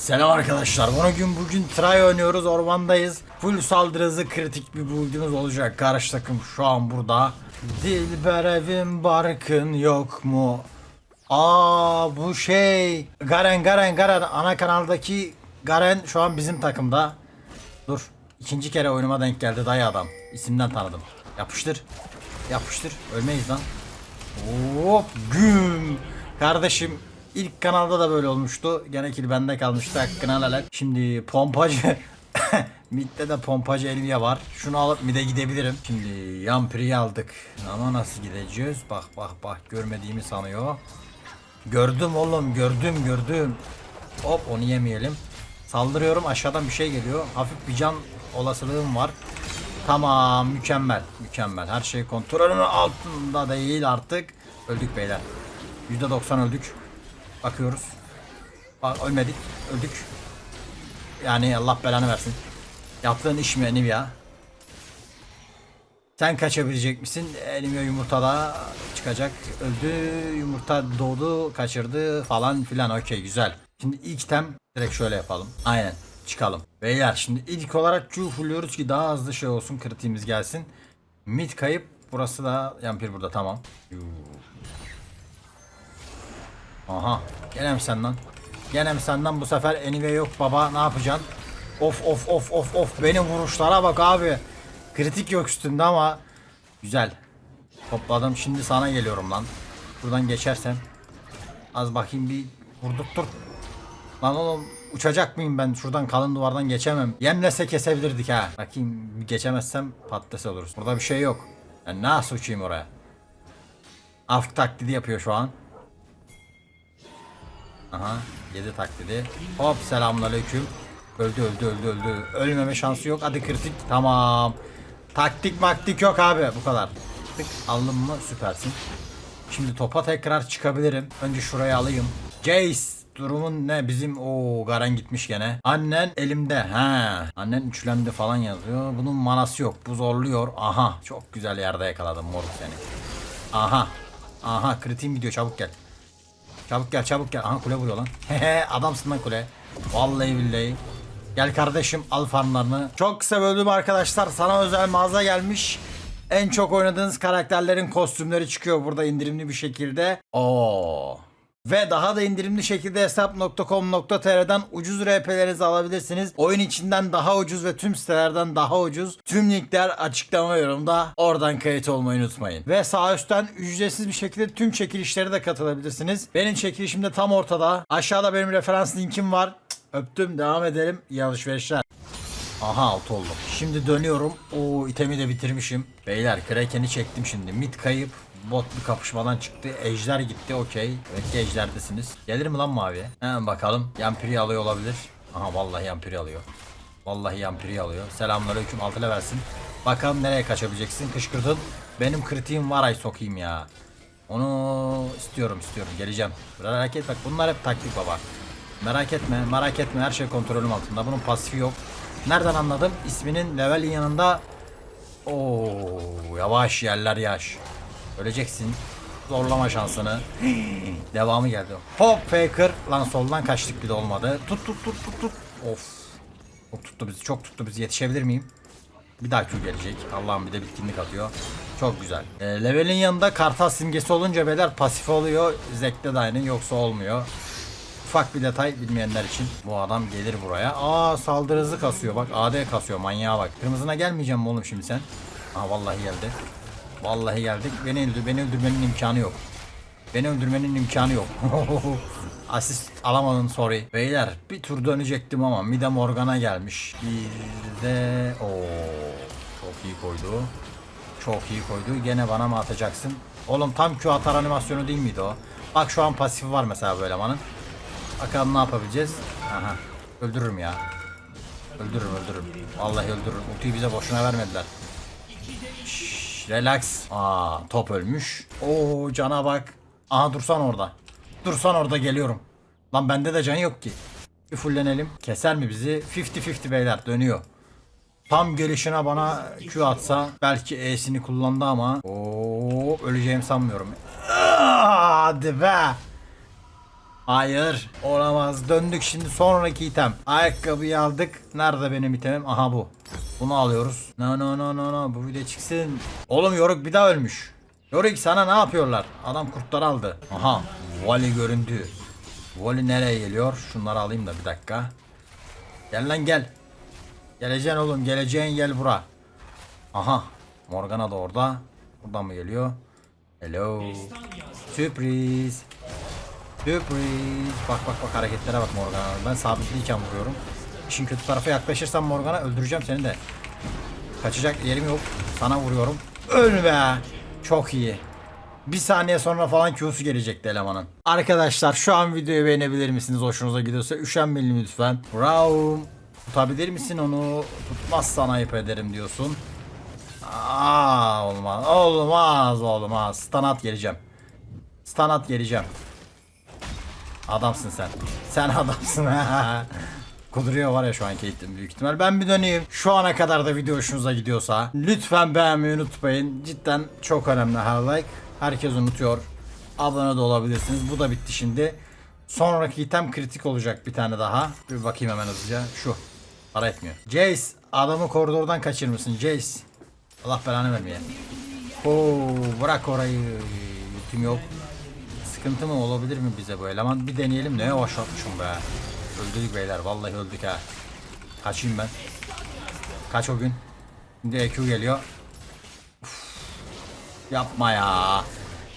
Selam arkadaşlar. Bugün bugün try oynuyoruz. Ormandayız. Full saldırı hızı kritik bir build'imiz olacak. Karşı takım şu an burada. Dilber evin barkın yok mu? Aa bu şey. Garen Garen Garen ana kanaldaki Garen şu an bizim takımda. Dur. İkinci kere oyunuma denk geldi dayı adam. İsimden tanıdım. Yapıştır. Yapıştır. Ölmeyiz lan. Hop güm. Kardeşim ilk kanalda da böyle olmuştu. Gene kill bende kalmıştı. Hakkını et. Şimdi pompacı Mid'de de pompacı Elvia var. Şunu alıp mid'e gidebilirim. Şimdi Yampri'yi aldık. Ama nasıl gideceğiz? Bak bak bak görmediğimi sanıyor. Gördüm oğlum gördüm gördüm. Hop onu yemeyelim. Saldırıyorum aşağıdan bir şey geliyor. Hafif bir can olasılığım var. Tamam mükemmel mükemmel. Her şey kontrolümün altında değil artık. Öldük beyler. %90 öldük. Bakıyoruz. Bak ölmedik. Öldük. Yani Allah belanı versin. Yaptığın iş mi Nivea? Sen kaçabilecek misin? Elime yumurtada çıkacak. Öldü, yumurta doğdu, kaçırdı falan filan. Okey güzel. Şimdi ilk tem direkt şöyle yapalım. Aynen çıkalım. Beyler şimdi ilk olarak Q ki daha hızlı şey olsun kritiğimiz gelsin. Mid kayıp. Burası da yampir burada tamam. Yuu. Aha. Gene mi sen lan? Gene mi senden bu sefer anyway yok baba ne yapacaksın? Of of of of of benim vuruşlara bak abi. Kritik yok üstünde ama güzel. Topladım şimdi sana geliyorum lan. Buradan geçersem. Az bakayım bir vurdurttur. Lan oğlum uçacak mıyım ben şuradan kalın duvardan geçemem. Yemlese kesebilirdik ha. Bakayım geçemezsem patates oluruz. Burada bir şey yok. Ben nasıl uçayım oraya? Afk taklidi yapıyor şu an. Aha 7 taklidi. Hop selamünaleyküm. Öldü öldü öldü öldü. Ölmeme şansı yok. Hadi kritik. Tamam. Taktik maktik yok abi. Bu kadar. Tık aldım mı süpersin. Şimdi topa tekrar çıkabilirim. Önce şurayı alayım. Jace durumun ne? Bizim o Garen gitmiş gene. Annen elimde. Ha. Annen üçlendi falan yazıyor. Bunun manası yok. Bu zorluyor. Aha. Çok güzel yerde yakaladım moruk seni. Aha. Aha kritiğim gidiyor çabuk gel. Çabuk gel çabuk gel. Aha kule vuruyor lan. Hehe adamsın lan kule. Vallahi billahi. Gel kardeşim al farmlarını. Çok kısa böldüm arkadaşlar. Sana özel mağaza gelmiş. En çok oynadığınız karakterlerin kostümleri çıkıyor burada indirimli bir şekilde. Oo. Ve daha da indirimli şekilde hesap.com.tr'den ucuz RP'lerinizi alabilirsiniz. Oyun içinden daha ucuz ve tüm sitelerden daha ucuz. Tüm linkler açıklama yorumda. Oradan kayıt olmayı unutmayın. Ve sağ üstten ücretsiz bir şekilde tüm çekilişlere de katılabilirsiniz. Benim çekilişim de tam ortada. Aşağıda benim referans linkim var. Öptüm devam edelim. İyi alışverişler. Aha alt oldum. Şimdi dönüyorum. O itemi de bitirmişim. Beyler Kraken'i çektim şimdi. Mid kayıp. Bot bir kapışmadan çıktı. Ejder gitti okey. Evet ki ejderdesiniz. Gelir mi lan maviye? Hemen bakalım. Yampiri alıyor olabilir. Aha vallahi yampiri alıyor. Vallahi yampiri alıyor. Selamünaleyküm altı versin. Bakalım nereye kaçabileceksin. Kışkırtın. Benim kritiğim var ay sokayım ya. Onu istiyorum istiyorum. Geleceğim. Biraz hareket bak bunlar hep taktik baba. Merak etme merak etme her şey kontrolüm altında. Bunun pasifi yok. Nereden anladım? İsminin levelin yanında Oo yavaş yerler yaş. Öleceksin. Zorlama şansını. Devamı geldi. Hop faker. Lan soldan kaçtık bir de olmadı. Tut tut tut tut tut. Of. Çok tuttu bizi çok tuttu bizi. Yetişebilir miyim? Bir daha Q gelecek. Allah'ım bir de bitkinlik atıyor. Çok güzel. E, levelin yanında kartal simgesi olunca beyler pasif oluyor. Zek'te de aynı yoksa olmuyor. Ufak bir detay bilmeyenler için. Bu adam gelir buraya. Aa saldırı hızı kasıyor bak. AD kasıyor manyağa bak. Kırmızına gelmeyeceğim mi oğlum şimdi sen? Aa vallahi geldi. Vallahi geldik. Beni öldür, beni öldürmenin imkanı yok. Beni öldürmenin imkanı yok. Asist alamadın sorry. Beyler bir tur dönecektim ama Mide Morgan'a gelmiş. Bir de o çok iyi koydu. Çok iyi koydu. Gene bana mı atacaksın? Oğlum tam Q atar animasyonu değil miydi o? Bak şu an pasifi var mesela böyle manın. Bakalım ne yapabileceğiz. Aha. Öldürürüm ya. Öldürürüm öldürürüm. Vallahi öldürürüm. Ultiyi bize boşuna vermediler. Relax. Aa top ölmüş. Oo cana bak. Aha dursan orada. Dursan orada geliyorum. Lan bende de can yok ki. Bir fullenelim. Keser mi bizi? 50-50 beyler dönüyor. Tam gelişine bana Q atsa belki E'sini kullandı ama Oo öleceğimi sanmıyorum. Hadi be. Hayır. Olamaz. Döndük şimdi sonraki item. Ayakkabıyı aldık. Nerede benim itemim? Aha bu. Bunu alıyoruz. No no no no no. Bu video çıksın. Oğlum Yoruk bir daha ölmüş. Yoruk sana ne yapıyorlar? Adam kurtları aldı. Aha. Vali göründü. Vali nereye geliyor? Şunları alayım da bir dakika. Gel lan gel. Geleceksin oğlum. Geleceğin gel bura. Aha. Morgana da orada. Buradan mı geliyor? Hello. Sürpriz. Sürpriz. Bak bak bak hareketlere bak Morgana. Ben sabitliyken vuruyorum. İşin kötü tarafa yaklaşırsam Morgana öldüreceğim seni de. Kaçacak yerim yok. Sana vuruyorum. Öl be. Çok iyi. Bir saniye sonra falan Q'su gelecekti elemanın. Arkadaşlar şu an videoyu beğenebilir misiniz? Hoşunuza gidiyorsa üşenmeyin lütfen. Raum. Tutabilir misin onu? Tutmazsan ayıp ederim diyorsun. Aa olmaz. Olmaz olmaz. Stanat geleceğim. Stanat geleceğim. Adamsın sen. Sen adamsın. Kuduruyor var ya şu an Caitlyn büyük ihtimal. Ben bir döneyim. Şu ana kadar da video hoşunuza gidiyorsa lütfen beğenmeyi unutmayın. Cidden çok önemli her like. Herkes unutuyor. Abone de olabilirsiniz. Bu da bitti şimdi. Sonraki item kritik olacak bir tane daha. Bir bakayım hemen hızlıca. Şu. Para etmiyor. Jace adamı koridordan kaçırmışsın Jace. Allah belanı vermeye. Oo, bırak orayı. Ultim yok. Sıkıntı mı olabilir mi bize bu eleman? Bir deneyelim. Ne yavaşlatmışım be. Öldük beyler. Vallahi öldük ha. Kaçayım ben. Kaç o gün. Şimdi EQ geliyor. Uf. Yapma ya.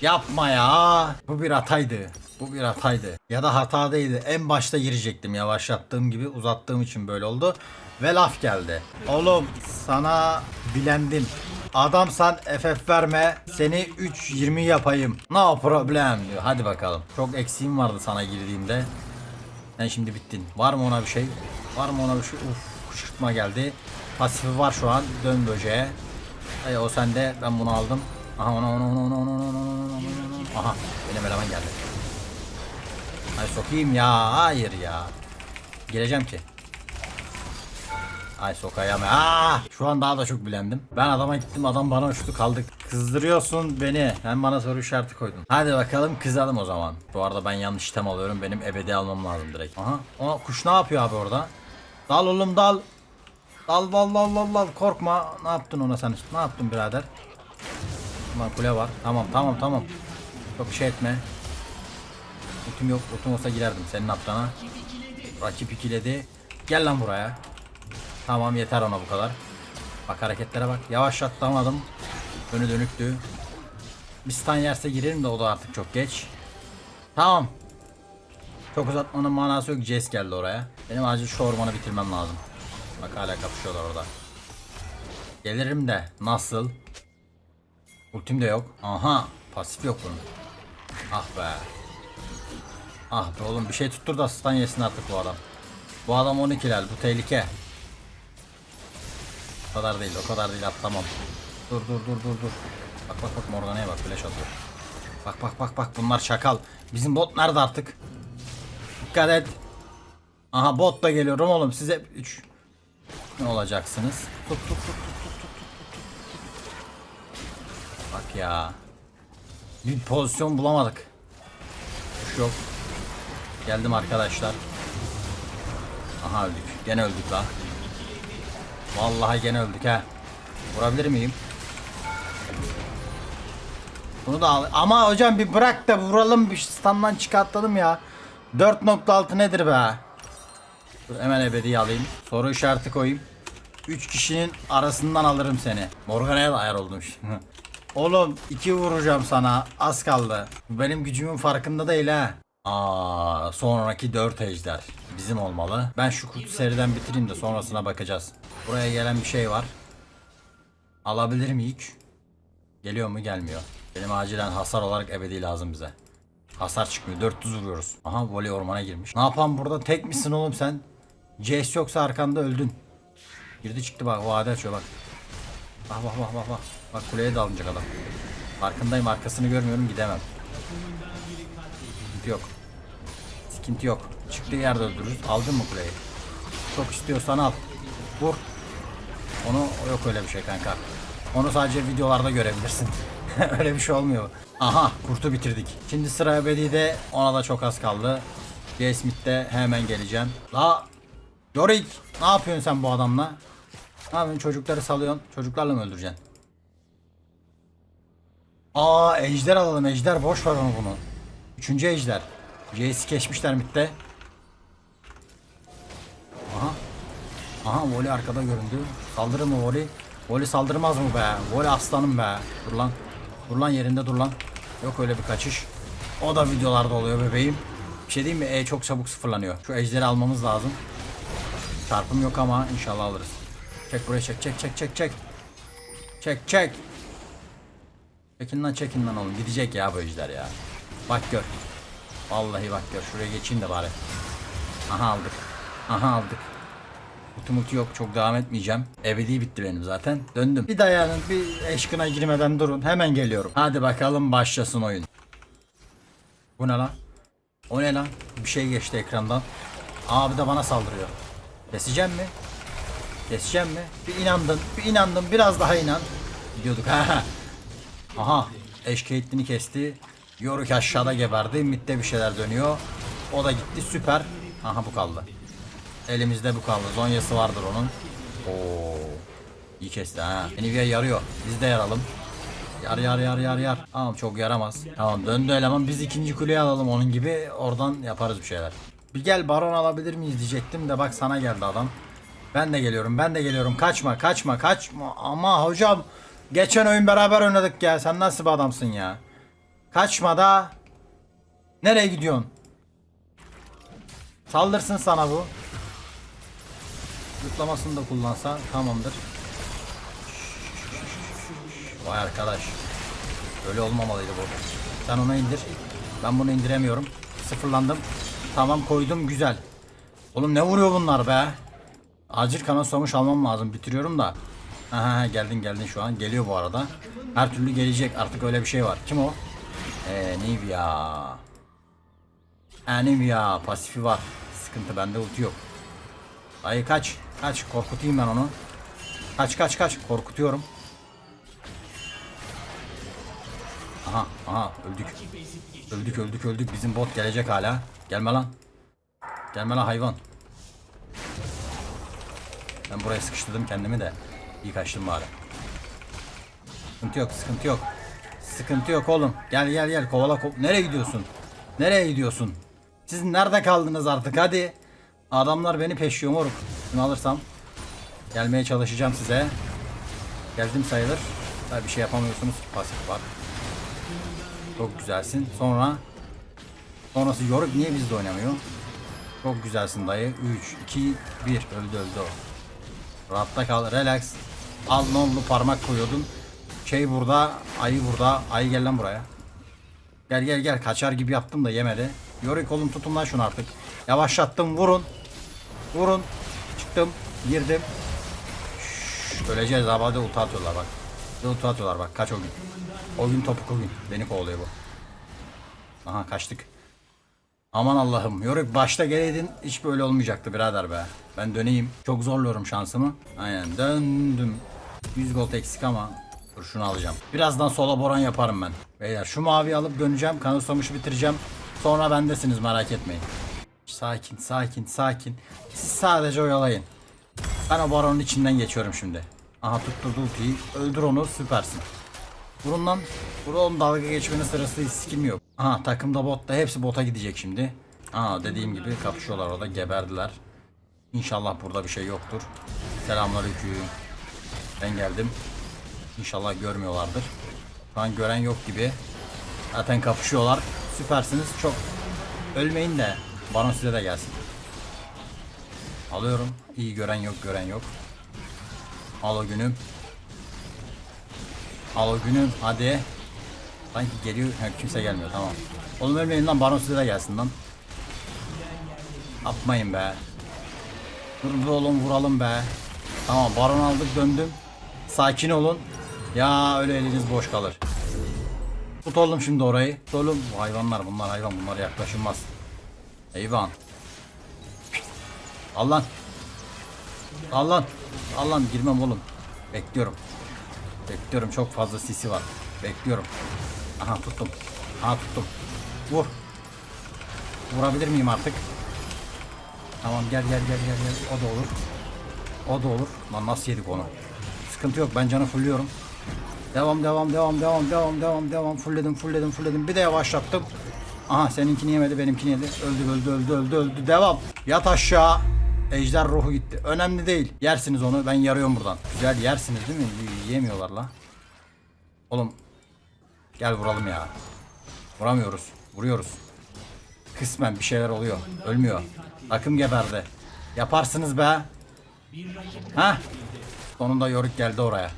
Yapma ya. Bu bir hataydı. Bu bir hataydı. Ya da hata değildi. En başta girecektim. Yavaşlattığım gibi uzattığım için böyle oldu. Ve laf geldi. Oğlum sana bilendim. Adamsan FF verme. Seni 3.20 yapayım. No problem diyor. Hadi bakalım. Çok eksiğim vardı sana girdiğimde. Sen şimdi bittin. Var mı ona bir şey? Var mı ona bir şey? Uf kışırtma geldi. Pasifi var şu an. Dön böceğe. Ay o sende. Ben bunu aldım. Aha ona ona ona ona ona ona ona ona Aha benim eleman geldi. Ay sokayım ya. Hayır ya. Gireceğim ki. Ay sokayım. Aa! Şu an daha da çok bilendim. Ben adama gittim adam bana uçtu kaldık. Kızdırıyorsun beni. Hem bana soru işareti koydun. Hadi bakalım kızalım o zaman. Bu arada ben yanlış item alıyorum. Benim ebedi almam lazım direkt. Aha. O kuş ne yapıyor abi orada? Dal oğlum dal. Dal dal dal dal dal. Korkma. Ne yaptın ona sen? Ne yaptın birader? Ulan kule var. Tamam tamam tamam. Çok bir şey etme. Ultim yok. Ultim olsa girerdim senin hattana. Rakip ikiledi. Gel lan buraya. Tamam yeter ona bu kadar. Bak hareketlere bak. Yavaşlattamadım. Önü dönüktü. Bir stun yerse girerim de o da artık çok geç. Tamam. Çok uzatmanın manası yok. Jess geldi oraya. Benim acil şu ormanı bitirmem lazım. Bak hala kapışıyorlar orada. Gelirim de nasıl? Ultim de yok. Aha. Pasif yok bunun. Ah be. Ah be oğlum bir şey tuttur da stun yesin artık bu adam. Bu adam 12 lel. Bu tehlike. O kadar değil, o kadar değil atlamam. Dur dur dur dur dur. Bak bak bak Morgana'ya bak flash atıyor. Bak bak bak bak bunlar şakal. Bizim bot nerede artık? Dikkat et. Aha bot da geliyorum oğlum size 3 ne olacaksınız? Tut tut tut tut tut tut tut tut. Bak ya. Bir pozisyon bulamadık. Kuş yok. Geldim arkadaşlar. Aha öldük. Gene öldük la. Vallahi gene öldük ha. Vurabilir miyim? Bunu da al. Ama hocam bir bırak da vuralım bir standdan çıkartalım ya. 4.6 nedir be? Dur hemen ebedi alayım. Soru işareti koyayım. 3 kişinin arasından alırım seni. Morgana'ya da ayar oldum şimdi. Oğlum iki vuracağım sana. Az kaldı. Benim gücümün farkında değil ha. Aa, sonraki 4 ejder. Bizim olmalı. Ben şu kutu seriden bitireyim de sonrasına bakacağız. Buraya gelen bir şey var. Alabilir mi ilk? Geliyor mu gelmiyor. Benim acilen hasar olarak ebedi lazım bize. Hasar çıkmıyor. 400 vuruyoruz. Aha voley ormana girmiş. Ne yapan burada? Tek misin oğlum sen? Jace yoksa arkanda öldün. Girdi çıktı bak. Vade açıyor bak. Bak bak bak bak bak. Bak kuleye dalınacak adam. Farkındayım arkasını görmüyorum gidemem. Sıkıntı yok. Sıkıntı yok. Çıktığı yerde öldürürüz. Aldın mı kuleyi? Çok istiyorsan al. Vur. Onu yok öyle bir şey kanka. Onu sadece videolarda görebilirsin. Öyle bir şey olmuyor. Aha kurtu bitirdik. Şimdi sıra Ebedi'de ona da çok az kaldı. J. Smith'te hemen geleceğim. La Yorick ne yapıyorsun sen bu adamla? Ne yapıyorsun çocukları salıyorsun? Çocuklarla mı öldüreceksin? Aa ejder alalım ejder boş ver onu bunu. Üçüncü ejder. J'si geçmişler midde. Aha. Aha Voli arkada göründü. Saldırır mı Voli? Voli saldırmaz mı be? Voli aslanım be. Dur lan. Dur lan yerinde dur lan. Yok öyle bir kaçış. O da videolarda oluyor bebeğim. Bir şey diyeyim mi? E çok çabuk sıfırlanıyor. Şu ejderi almamız lazım. Çarpım yok ama inşallah alırız. Çek buraya çek çek çek çek çek. Çek çek. Çekin lan çekin lan oğlum. Gidecek ya bu ejder ya. Bak gör. Vallahi bak gör. Şuraya geçeyim de bari. Aha aldık. Aha aldık. Ulti yok çok devam etmeyeceğim. Ebedi bitti benim zaten. Döndüm. Bir dayanın bir eşkına girmeden durun. Hemen geliyorum. Hadi bakalım başlasın oyun. Bu ne lan? O ne lan? Bir şey geçti ekrandan. Abi de bana saldırıyor. Keseceğim mi? Keseceğim mi? Bir inandın. Bir inandın. Biraz daha inan. Gidiyorduk. Ha. Aha. Eşkeyitliğini kesti. Yoruk aşağıda geberdi. Mitte bir şeyler dönüyor. O da gitti. Süper. Aha bu kaldı. Elimizde bu kaldı. Zonyası vardır onun. Oo. İyi kesti ha. Nvidia yarıyor. Biz de yaralım. Yar yar yar yar yar. Tamam çok yaramaz. Tamam döndü eleman. Biz ikinci kuleyi alalım onun gibi. Oradan yaparız bir şeyler. Bir gel baron alabilir miyiz diyecektim de bak sana geldi adam. Ben de geliyorum. Ben de geliyorum. Kaçma kaçma kaçma. Ama hocam geçen oyun beraber oynadık ya. Sen nasıl bir adamsın ya? Kaçma da. Nereye gidiyorsun? Saldırsın sana bu. Zıplamasını da kullansa tamamdır. Vay arkadaş. Öyle olmamalıydı bu. Sen onu indir. Ben bunu indiremiyorum. Sıfırlandım. Tamam koydum güzel. Oğlum ne vuruyor bunlar be? Acil kana somuş almam lazım. Bitiriyorum da. Aha geldin geldin şu an. Geliyor bu arada. Her türlü gelecek. Artık öyle bir şey var. Kim o? Eee Nivea. Nivea. Pasifi var. Sıkıntı bende ulti yok. Ay kaç. Kaç. Korkutayım ben onu. Kaç kaç kaç. Korkutuyorum. Aha aha öldük. Öldük öldük öldük. Bizim bot gelecek hala. Gelme lan. Gelme lan hayvan. Ben buraya sıkıştırdım kendimi de. İyi kaçtım bari. Sıkıntı yok sıkıntı yok. Sıkıntı yok oğlum. Gel gel gel kovala ko- Nereye gidiyorsun? Nereye gidiyorsun? Siz nerede kaldınız artık hadi. Adamlar beni peşiyor moruk. Şunu alırsam. Gelmeye çalışacağım size. Geldim sayılır. Tabii bir şey yapamıyorsunuz. Pasif var. Çok güzelsin. Sonra sonrası Yoruk niye bizde oynamıyor? Çok güzelsin dayı. 3 2 1 öldü öldü o. Rahatta kal. Relax. Al ne oldu parmak koyuyordun. Şey burada, ayı burada. Ayı gel lan buraya. Gel gel gel kaçar gibi yaptım da yemedi. Yorik oğlum tutun lan şunu artık. Yavaşlattım vurun. Vurun. Çıktım. Girdim. Şşş, öleceğiz abi ulti atıyorlar bak. Bir ulti atıyorlar bak kaç o gün. O gün topuk o gün. Beni kovalıyor bu. Aha kaçtık. Aman Allah'ım. Yorik başta geleydin hiç böyle olmayacaktı birader be. Ben döneyim. Çok zorluyorum şansımı. Aynen döndüm. 100 gold eksik ama dur şunu alacağım. Birazdan sola boran yaparım ben. Beyler şu mavi alıp döneceğim. Kanıtlamışı bitireceğim. Sonra bendesiniz merak etmeyin. Sakin sakin sakin. Siz sadece oyalayın. Ben o baronun içinden geçiyorum şimdi. Aha tutturdu ultiyi. Öldür onu süpersin. Vurun lan. Vur oğlum dalga geçmenin sırası sikim yok. Aha takımda botta hepsi bota gidecek şimdi. Aa dediğim gibi kapışıyorlar orada geberdiler. İnşallah burada bir şey yoktur. Selamünaleyküm. Ben geldim. İnşallah görmüyorlardır. Şu an gören yok gibi. Zaten kapışıyorlar. Süpersiniz. Çok ölmeyin de bana size de gelsin. Alıyorum. İyi gören yok, gören yok. Al o günüm. Al o günüm. Hadi. Sanki geliyor. Ha, kimse gelmiyor. Tamam. Oğlum ölmeyin lan. Baron size de gelsin lan. Yapmayın be. Dur be oğlum vuralım be. Tamam baron aldık döndüm. Sakin olun. Ya öyle eliniz boş kalır. Tut oğlum şimdi orayı. Tut oğlum. Hayvanlar bunlar hayvan bunlara yaklaşılmaz. Hayvan. Al lan. Al lan. Al lan girmem oğlum. Bekliyorum. Bekliyorum çok fazla sisi var. Bekliyorum. Aha tuttum. Aha tuttum. Vur. Vurabilir miyim artık? Tamam gel gel gel gel gel. O da olur. O da olur. Lan nasıl yedik onu? Sıkıntı yok. Ben canı fulluyorum. Devam devam devam devam devam devam devam. Fullledim fullledim fullledim. Bir de yavaşlattım. Aha seninkini yemedi benimkini yedi. Öldü öldü öldü öldü öldü. Devam. Yat aşağı. Ejder ruhu gitti. Önemli değil. Yersiniz onu. Ben yarıyorum buradan. Güzel yersiniz değil mi? Y- Yiyemiyorlar la. Oğlum. Gel vuralım ya. Vuramıyoruz. Vuruyoruz. Kısmen bir şeyler oluyor. Ölmüyor. Takım geberdi. Yaparsınız be. Ha? Sonunda Yorick geldi oraya.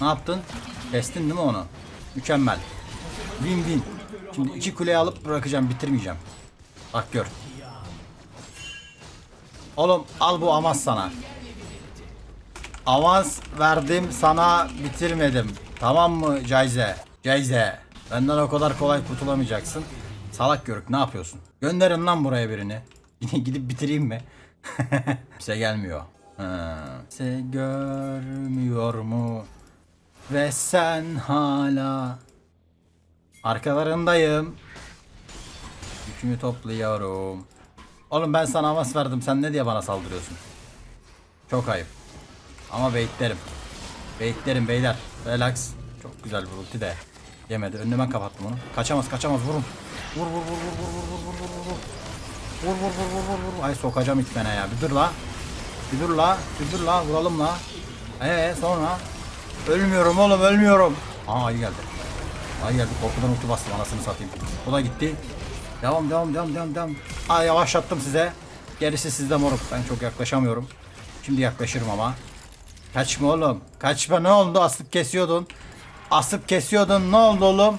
Ne yaptın? Kestin değil mi onu? Mükemmel. Win win. Şimdi iki kuleyi alıp bırakacağım. Bitirmeyeceğim. Bak gör. Oğlum al bu avans sana. Avans verdim sana bitirmedim. Tamam mı Cayze? Cayze. Benden o kadar kolay kurtulamayacaksın. Salak Görük ne yapıyorsun? Gönderin lan buraya birini. Yine gidip bitireyim mi? Bize gelmiyor. Ha. Kimse görmüyor mu? Ve sen hala arkalarındayım. Yükümü topluyorum. Oğlum ben sana avans verdim. Sen ne diye bana saldırıyorsun? Çok ayıp. Ama baitlerim. Baitlerim beyler. Relax. Çok güzel bir ulti de. Yemedi. Önüne kapattım onu. Kaçamaz kaçamaz vurun. Vur vur vur vur vur vur vur vur vur vur. Vur vur vur vur vur. Ay sokacağım itmene ya. Bir dur la. Bir dur la. Bir dur la. Vuralım la. Ee sonra. Ölmüyorum oğlum ölmüyorum. Aa iyi geldi. Ay geldi korkudan ulti bastım anasını satayım. O da gitti. Devam devam devam devam devam. Aa yavaşlattım size. Gerisi sizde moruk. Ben çok yaklaşamıyorum. Şimdi yaklaşırım ama. Kaçma oğlum. Kaçma ne oldu? Asıp kesiyordun. Asıp kesiyordun. Ne oldu oğlum?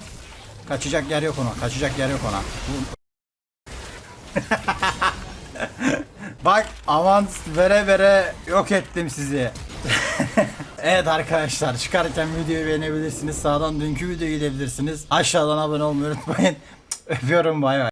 Kaçacak yer yok ona. Kaçacak yer yok ona. Bak avans vere vere yok ettim sizi. Evet arkadaşlar çıkarken videoyu beğenebilirsiniz. Sağdan dünkü videoyu gidebilirsiniz. Aşağıdan abone olmayı unutmayın. Öpüyorum bay bay.